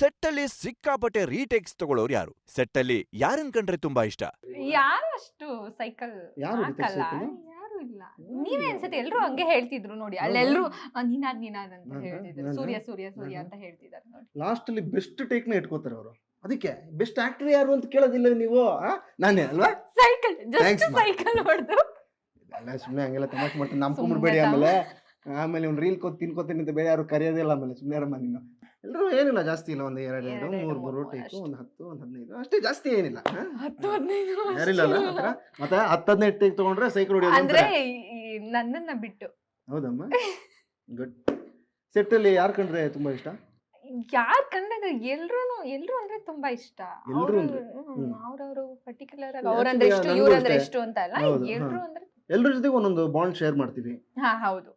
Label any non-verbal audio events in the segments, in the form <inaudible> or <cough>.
Set ಅಲ್ಲಿ ಸಿಕ್ಕಾಪಟ್ಟೆ retakes ತಗೊಳ್ಳೋರು ಯಾರು ಸೆಟ್ಟಲ್ಲಿ ಯಾರನ್ ಕಂಡ್ರೆ ತುಂಬಾ ಇಷ್ಟ ಯಾರು ಅಷ್ಟು ಸೈಕಲ್ ಯಾರು ಹೊಡಿತಾರೆ ಹಾಕಲ್ಲ cycle? ಯಾರು ಇಲ್ಲ ನೀವೇ ಅನ್ಸುತ್ತೆ ಎಲ್ರು ಹಂಗೆ ಹೇಳ್ತಿದ್ರು ನೋಡಿ ಅಲ್ಲೆಲ್ರು ಆ, ನಿನಾದ್ ನೀನಾದ್ ಅಂತ ನಾನಾ? ಹೇಳ್ತಿದ್ರು ನಾನಾ? ಸೂರ್ಯ ಸೂರ್ಯ ಸೂರ್ಯ ನಾನಾ? ಅಂತ ಹೇಳ್ತಿದ್ದಾರೆ ನೋಡಿ ಲಾಸ್ಟ್ ಅಲ್ಲಿ ಬೆಸ್ಟ್ ಟೇಕ್ನ ಇಟ್ಕೋತಾರೆ ಅವರು ಅದಕ್ಕೆ ಬೆಸ್ಟ್ ಆಕ್ಟರ್ ಯಾರು ಅಂತ ಕೇಳೋದಿಲ್ಲ ನೀವು ಆ? ನಾನೇ ಅಲ್ವಾ ಸೈಕಲ್ ಜಸ್ಟ್ ಮಾ. ಸೈಕಲ್ ಹೊಡೆದು ಅಲ್ಲ ಸುಮ್ಮನೆ ಹಂಗೆಲ್ಲ ತಮಾಷೆ ಮಾಡ್ತೀನಿ ಸುಮ್ನೆ ನಂಬ್ಕೊಂಡ್ಬಿಡ್ಬೇಡಿ ಆಮೇಲೆ ಆಮೇಲೆ ಒಂದು ರೀಲ್ ಕೊತ್ ತಿನ್ಕೋತೀನಿ ಅಂತ ಬೇರೆ ಯಾರು ಕರೆಯೋದಿಲ್ಲ ಆಮೇಲೆ ಸುಮ್ಮನೆ ಇರಮ್ಮ ನೀನು ಎಲ್ಲರೂ ಏನಿಲ್ಲ ಜಾಸ್ತಿ ಇಲ್ಲ ಒಂದು ಎರಡು ಎರಡು ಮೂರು ಮೂರು ಟೇಕು. ಒಂದು ಹತ್ತು ಒಂದು ಹದಿನೈದು ಅಷ್ಟೇ ಜಾಸ್ತಿ ಏನಿಲ್ಲ? ಹತ್ತು ಹದಿನೈದು ಯಾರಿಲ್ಲ ಅಲ್ಲ ಆ ಥರ? ಮತ್ತೆ ಹತ್ತು ಹದಿನೈದು ಟೇಕ್ ತಗೊಂಡ್ರೆ ಸೈಕಲ್ ಹೊಡಿಯೋದು ಅಂದ್ರೆ ಅಂತಾರೆ. ಈ- ಈ ನನ್ನನ್ನ ಬಿಟ್ಟು ಹೌದಮ್ಮ <laughs> ಗುಡ್ ಸೆಟ್ ಅಲ್ಲಿ ಯಾರು ಕಂಡ್ರೆ ತುಂಬಾ ಇಷ್ಟ ಯಾರ್ ಕಂಡ್ರೆ ಎಲ್ರು ಎಲ್ರು ಅಂದ್ರೆ ತುಂಬಾ ಇಷ್ಟ ಎಲ್ರು ಅಂದ್ರೆ? ಹ್ಮ್. ಅವ್ರವ್ರು ಪರ್ಟಿಕ್ಯುಲರ್ ಆಗಿ ಅವ್ರಂದ್ರೆ ಇಷ್ಟು ಎಷ್ಟು ಇವ್ರಂದ್ರೆ ಅಷ್ಟೇ. ಎಷ್ಟು ಅಂತ ಅಲ್ಲ ಹೌದು, ಎಲ್ರು ಹಾ. ಅಂದ್ರೆ ಎಲ್ಲರ ಜೊತೆಗೆ ಒಂದೊಂದು ಬಾಂಡ್ ಶೇರ್ ಮಾಡ್ತೀವಿ. ಹಾ ಹೌದು.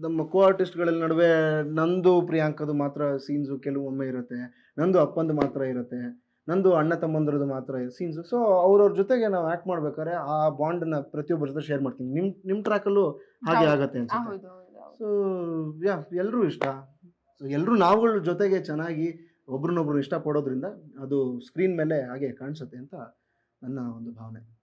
ನಮ್ಮ ಕೋ ಆರ್ಟಿಸ್ಟ್ಗಳ ನಡುವೆ ನಂದು ಪ್ರಿಯಾಂಕದು ಮಾತ್ರ ಸೀನ್ಸು ಕೆಲವೊಮ್ಮೆ ಇರುತ್ತೆ. ನಂದು ಅಪ್ಪಂದು ಮಾತ್ರ ಇರುತ್ತೆ. ನಂದು ಅಣ್ಣ ತಮ್ಮಂದ್ರದ್ದು ಮಾತ್ರ ಸೀನ್ಸು ಸೊ ಅವ್ರವ್ರ ಜೊತೆಗೆ ನಾವು ಆ್ಯಕ್ಟ್ ಮಾಡ್ಬೇಕಾದ್ರೆ ಆ ಬಾಂಡನ್ನ ಪ್ರತಿಯೊಬ್ಬರ ಜೊತೆ ಶೇರ್ ಮಾಡ್ತೀನಿ ನಿಮ್ಮ ಟ್ರ್ಯಾಕ್ ಟ್ರ್ಯಾಕಲ್ಲೂ ಹಾಗೆ ಆಗುತ್ತೆ ಅನ್ಸುತ್ತೆ. ಹೌದು ಹೌದು ಹೌದು. ಸೊ ಯಾ ಎಲ್ಲರೂ ಇಷ್ಟ. ಸೊ ಎಲ್ಲರೂ ನಾವುಗಳ ಜೊತೆಗೆ ಚೆನ್ನಾಗಿ ಒಬ್ರನ್ನೊಬ್ರು ಇಷ್ಟಪಡೋದ್ರಿಂದ ಅದು ಸ್ಕ್ರೀನ್ ಮೇಲೆ ಹಾಗೆ ಕಾಣಿಸುತ್ತೆ ಅಂತ ನನ್ನ ಒಂದು ಭಾವನೆ.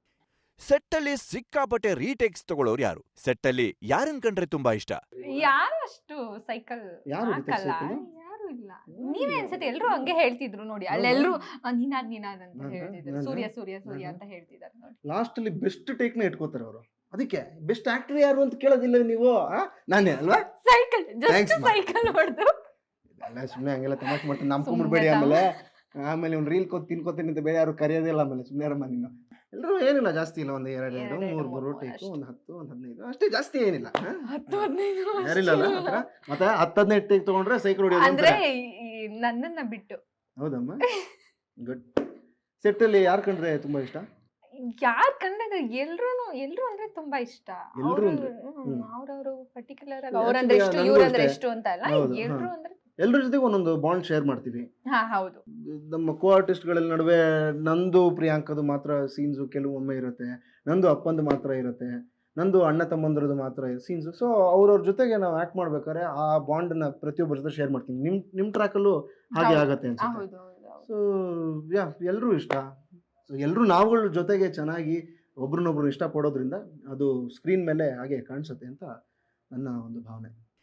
ಸೆಟ್ ಅಲ್ಲಿ ಸಿಕ್ಕಾಪಟ್ಟೆ ರೀಟೇಕ್ಸ್ ತಗೊಳ್ಳೋರು ಯಾರು? ಸೆಟ್ಟಲ್ಲಿ ಯಾರನ್ ಕಂಡ್ರೆ ತುಂಬಾ ಇಷ್ಟ? ಯಾರು ಅಷ್ಟು ಸೈಕಲ್ ಯಾರು ಹೊಡಿತಾರೆ ಹಾಕಲ್ಲ? cycle? ಯಾರು ಇಲ್ಲ. ನೀವೇ. ಅನ್ಸುತ್ತೆ ಎಲ್ರು ಹಂಗೆ ಹೇಳ್ತಿದ್ರು ನೋಡಿ? ಅಲ್ಲೆಲ್ರು ಆ, ನೀನಾದ್ ನೀನಾದ್ ಅಂತ? ಹೇಳ್ತಿದ್ರು? ಸೂರ್ಯ ಸೂರ್ಯ ಸೂರ್ಯ? ಅಂತ ಹೇಳ್ತಿದ್ದಾರೆ ನೋಡಿ. ಲಾಸ್ಟ್ ಅಲ್ಲಿ ಬೆಸ್ಟ್ ಟೇಕ್ನ ಇಟ್ಕೋತಾರೆ ಅವರು. ಅದಕ್ಕೆ ಬೆಸ್ಟ್ ಆಕ್ಟರ್ ಯಾರು ಅಂತ ಕೇಳೋದಿಲ್ಲ ನೀವು ಆ? ನಾನೇ ಅಲ್ವಾ? ಸೈಕಲ್ ಜಸ್ಟ್ ಸೈಕಲ್ ಹೊಡೆದು. ಅಲ್ಲ ಸುಮ್ಮನೆ ಹಂಗೆಲ್ಲ ತಮಾಷೆ ಮಾಡ್ತೀನಿ ನಮ್ಮ ನಂಬ್ಕೊಂಡ್ಬಿಡ್ಬೇಡಿ ತಮ- ಆಮೇಲೆ. ಆಮೇಲೆ ಒಂದು ರೀಲ್ ಕೊತ್ ತಿನ್ಕೋತೀನಿ ಅಂತ ಬೇರೆ ಯಾರು ಕರೆಯೋದಿಲ್ಲ ಆಮೇಲೆ. ಸುಮ್ಮನೆ ನೀನು. ಎಲ್ಲರೂ ಏನಿಲ್ಲ ಜಾಸ್ತಿ ಇಲ್ಲ ಒಂದು ಎರಡು ಎರಡು ಮೂರು ಮೂರು, ಟೇಕು. ಒಂದು ಹತ್ತು ಒಂದು ಹದಿನೈದು ಅಷ್ಟೇ ಜಾಸ್ತಿ ಏನಿಲ್ಲ? ಹತ್ತು ಹದಿನೈದು ಯಾರಿಲ್ಲ ಅಲ್ಲ ಆ ಥರ? ಮತ್ತೆ ಹತ್ತು ಹದಿನೈದು ಟೇಕ್ ತಗೊಂಡ್ರೆ ಸೈಕಲ್ ಹೊಡಿಯೋದು ಅಂದ್ರೆ ಅಂತಾರೆ. ಈ- ಈ ನನ್ನನ್ನ ಬಿಟ್ಟು ಹೌದಮ್ಮ <laughs> ಗುಡ್ ಸೆಟ್ ಅಲ್ಲಿ ಯಾರು ಕಂಡ್ರೆ ತುಂಬಾ ಇಷ್ಟ ಯಾರ್ ಕಂಡ್ರೆ ಎಲ್ರು ಎಲ್ರು ಅಂದ್ರೆ ತುಂಬಾ ಇಷ್ಟ ಎಲ್ರು ಅಂದ್ರೆ? ಹ್ಮ್. ಅವ್ರವ್ರು ಪರ್ಟಿಕ್ಯುಲರ್ ಆಗಿ ಅವ್ರಂದ್ರೆ ಇಷ್ಟು ನನ್ಗೂ ಇವ್ರಂದ್ರೆ ಅಷ್ಟೇ. ಎಷ್ಟು ಅಂತ ಅಲ್ಲ ಹೌದು, ಎಲ್ರು ಹಾ. ಅಂದ್ರೆ ಎಲ್ಲರ ಜೊತೆಗೆ ಒಂದೊಂದು ಬಾಂಡ್ ಶೇರ್ ಮಾಡ್ತೀವಿ. ಹಾ ಹೌದು. ನಮ್ಮ ಕೋ ಆರ್ಟಿಸ್ಟ್ಗಳ ನಡುವೆ ನಂದು ಪ್ರಿಯಾಂಕದು ಮಾತ್ರ ಸೀನ್ಸು ಕೆಲವೊಮ್ಮೆ ಇರುತ್ತೆ ನಂದು ಅಪ್ಪಂದು ಮಾತ್ರ ಇರುತ್ತೆ ನಂದು ಅಣ್ಣ ತಮ್ಮಂದ್ರದ್ದು ಮಾತ್ರ ಸೀನ್ಸು ಸೊ ಅವ್ರವ್ರ ಜೊತೆಗೆ ನಾವು ಆ್ಯಕ್ಟ್ ಮಾಡ್ಬೇಕಾದ್ರೆ ಆ ಬಾಂಡನ್ನ ಪ್ರತಿಯೊಬ್ಬರ ಜೊತೆ ಶೇರ್ ಮಾಡ್ತೀನಿ ನಿಮ್ಮ ನಿಮ್ಮ ಟ್ರ್ಯಾಕಲ್ಲೂ ಹಾಗೆ ಆಗುತ್ತೆ ಅನ್ಸುತ್ತೆ. ಹೌದು ಹೌದು ಹೌದು. ಸೊ ಯಾ ಎಲ್ಲರೂ ಇಷ್ಟ. ಸೊ ಎಲ್ಲರೂ ನಾವುಗಳ ಜೊತೆಗೆ ಚೆನ್ನಾಗಿ ಒಬ್ರನ್ನೊಬ್ರು ಇಷ್ಟಪಡೋದ್ರಿಂದ ಅದು ಸ್ಕ್ರೀನ್ ಮೇಲೆ ಹಾಗೆ ಕಾಣಿಸುತ್ತೆ ಅಂತ ನನ್ನ ಒಂದು ಭಾವನೆ.